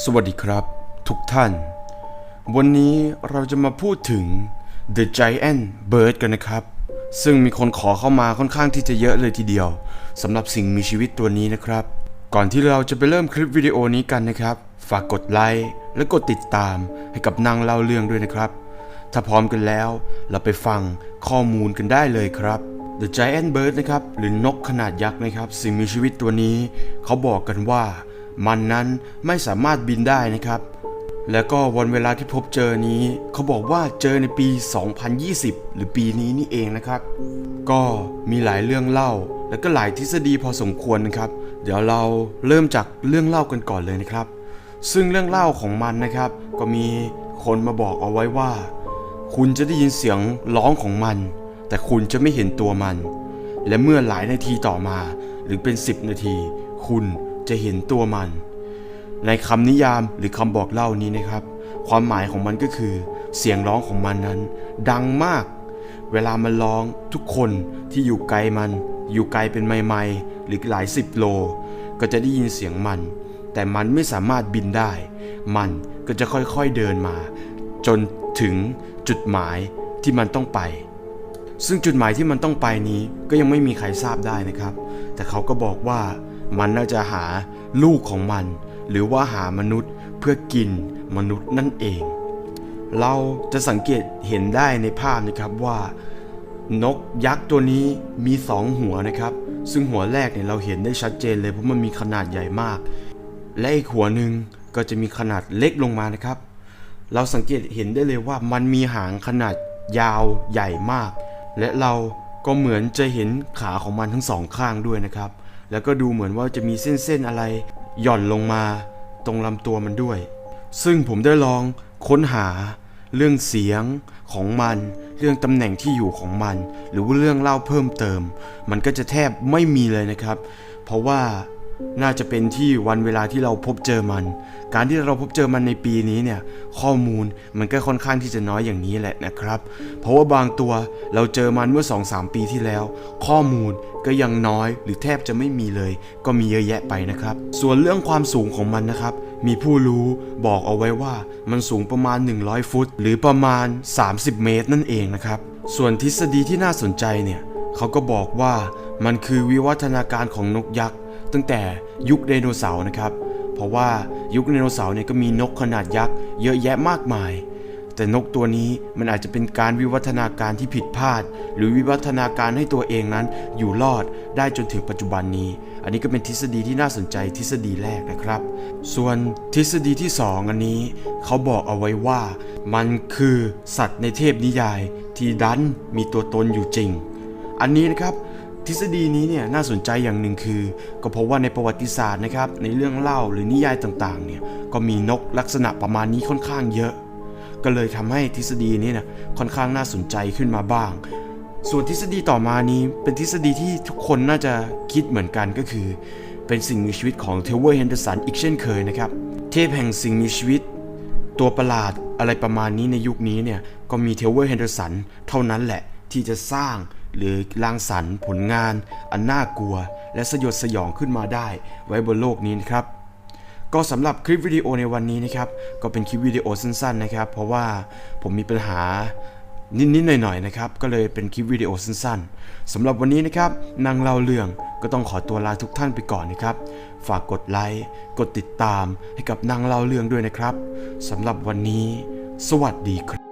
สวัสดีครับ ทุกท่าน วันนี้เราจะมาพูดถึง The Giant Bird กันนะครับ ซึ่งมีคนขอเข้ามาค่อนข้างที่จะเยอะเลยทีเดียวสำหรับสิ่งมีชีวิตตัวนี้นะครับ ก่อนที่เราจะไปเริ่มคลิปวิดีโอนี้กันนะครับ ฝากกดไลค์และกดติดตามให้กับนางเล่าเรื่องด้วยนะครับ ถ้าพร้อมกันแล้ว เราไปฟังข้อมูลกันได้เลยครับ The Giant Bird นะครับหรือนกขนาดยักษ์นะครับ สิ่งมีชีวิตตัวนี้ เขาบอกกันว่า มันนั้นไม่สามารถบินได้นะครับ แล้วก็วันเวลาที่พบเจอนี้ เขาบอกว่าเจอในปี 2020 หรือปีนี้นี่เองนะครับ ก็มีหลายเรื่องเล่า แล้วก็หลายทฤษฎีพอสมควรนะครับ เดี๋ยวเราเริ่มจากเรื่องเล่ากันก่อนเลยนะครับ ซึ่งเรื่องเล่าของมันนะครับ ก็มีคนมาบอกเอาไว้ว่า คุณจะได้ยินเสียงร้องของมัน แต่คุณจะไม่เห็นตัวมัน และเมื่อหลายนาทีต่อมา หรือเป็น 10 นาที คุณ จะเห็นตัวมัน ในคำนิยามหรือคำบอกเล่านี้นะครับ ความหมายของมันก็คือ เสียงร้องของมันนั้น ดังมาก เวลามันร้องทุกคนที่อยู่ไกลมัน อยู่ไกลเป็นไมล์ๆหรือหลายสิบโล ก็จะได้ยินเสียงมัน แต่มันไม่สามารถบินได้ มันก็จะค่อยๆเดินมา จนถึงจุดหมายที่มันต้องไป ซึ่งจุดหมายที่มันต้องไปนี้ก็ยังไม่มีใครทราบได้นะครับ แต่เขาก็บอกว่า มันน่าจะหาลูกของมัน หรือว่าหามนุษย์เพื่อกินมนุษย์นั่นเอง เราจะสังเกตเห็นได้ในภาพนะครับว่า นกยักษ์ตัวนี้มีสองหัวนะครับ ซึ่งหัวแรกเนี่ยเราเห็นได้ชัดเจนเลยเพราะมันมีขนาดใหญ่มาก และอีกหัวหนึ่งก็จะมีขนาดเล็กลงมานะครับ เราสังเกตเห็นได้เลยว่ามันมีหางขนาดยาวใหญ่มาก และเราก็เหมือนจะเห็นขาของมันทั้งสองข้างด้วยนะครับ แล้วก็ดูเหมือนว่าจะมีเส้นๆอะไร หย่อนลงมา ตรงลำตัวมันด้วย ซึ่งผมได้ลองค้นหาเรื่องเสียงของมัน เรื่องตำแหน่งที่อยู่ของมัน หรือว่าเรื่องเล่าเพิ่มเติม มันก็จะแทบไม่มีเลยนะครับ เพราะว่า น่าจะเป็นที่วันเวลาที่เราพบเจอมัน การที่เราพบเจอมันในปีนี้เนี่ยข้อมูลมันก็ค่อนข้างที่จะน้อยอย่างนี้แหละนะครับ เพราะว่าบางตัวเราเจอมันเมื่อ 2-3 ปีที่แล้ว ข้อมูลก็ยังน้อยหรือแทบจะไม่มีเลย ก็มีเยอะแยะไปนะครับ ส่วนเรื่องความสูงของมันนะครับ มีผู้รู้บอกเอาไว้ว่ามันสูงประมาณ 100 ฟุต หรือประมาณ 30 เมตรนั่นเองนะครับ ส่วนทฤษฎีที่น่าสนใจเนี่ยเขาก็บอกว่ามันคือวิวัฒนาการของนกยักษ์ ตั้งแต่ยุคไดโนเสาร์นะครับ เพราะว่ายุคไดโนเสาร์เนี่ยก็มีนกขนาดยักษ์เยอะแยะมากมาย แต่นกตัวนี้มันอาจจะเป็นการวิวัฒนาการที่ผิดพลาด หรือวิวัฒนาการให้ตัวเองนั้นอยู่รอดได้จนถึงปัจจุบันนี้ อันนี้ก็เป็นทฤษฎีที่น่าสนใจทฤษฎีแรกนะครับ ส่วนทฤษฎีที่ 2 อันนี้ เขาบอกเอาไว้ว่า มันคือสัตว์ในเทพนิยาย ที่ดันมีตัวตนอยู่จริง อันนี้นะครับ ทฤษฎีนี้เนี่ยน่าสนใจอย่างหนึ่งคือ ก็เพราะว่าในประวัติศาสตร์นะครับในเรื่องเล่าหรือนิยายต่างๆเนี่ยก็มีนกลักษณะประมาณนี้ค่อนข้างเยอะ ก็เลยทำให้ทฤษฎีนี้เนี่ยค่อนข้างน่าสนใจขึ้นมาบ้าง ส่วนทฤษฎีต่อมานี้เป็นทฤษฎีที่ทุกคนน่าจะคิดเหมือนกันก็คือ เป็นสิ่งมีชีวิตของเทเวอร์เฮนเดอร์สันอีกเช่นเคยนะครับเทพแห่งสิ่งมีชีวิต ตัวประหลาดอะไรประมาณนี้ในยุคนี้เนี่ยก็มีเทเวอร์เฮนเดอร์สันเท่านั้นแหละที่จะสร้าง หรือรังสรรผลงาน อันน่ากลัว และสยดสยองขึ้นมาได้ ไว้บนโลกนี้นะครับ ก็สำหรับคลิปวิดีโอในวันนี้นะครับ ก็เป็นคลิปวิดีโอสั้นๆนะครับ เพราะว่าผมมีปัญหานิดๆหน่อยๆนะครับ ก็เลยเป็นคลิปวิดีโอสั้นๆสำหรับวันนี้นะครับนางเล่าเรื่องก็ต้องขอตัวลาทุกท่านไปก่อนนะครับ ฝากกดไลค์กดติดตามให้กับนางเล่าเรื่องด้วยนะครับสำหรับวันนี้ สวัสดีครับ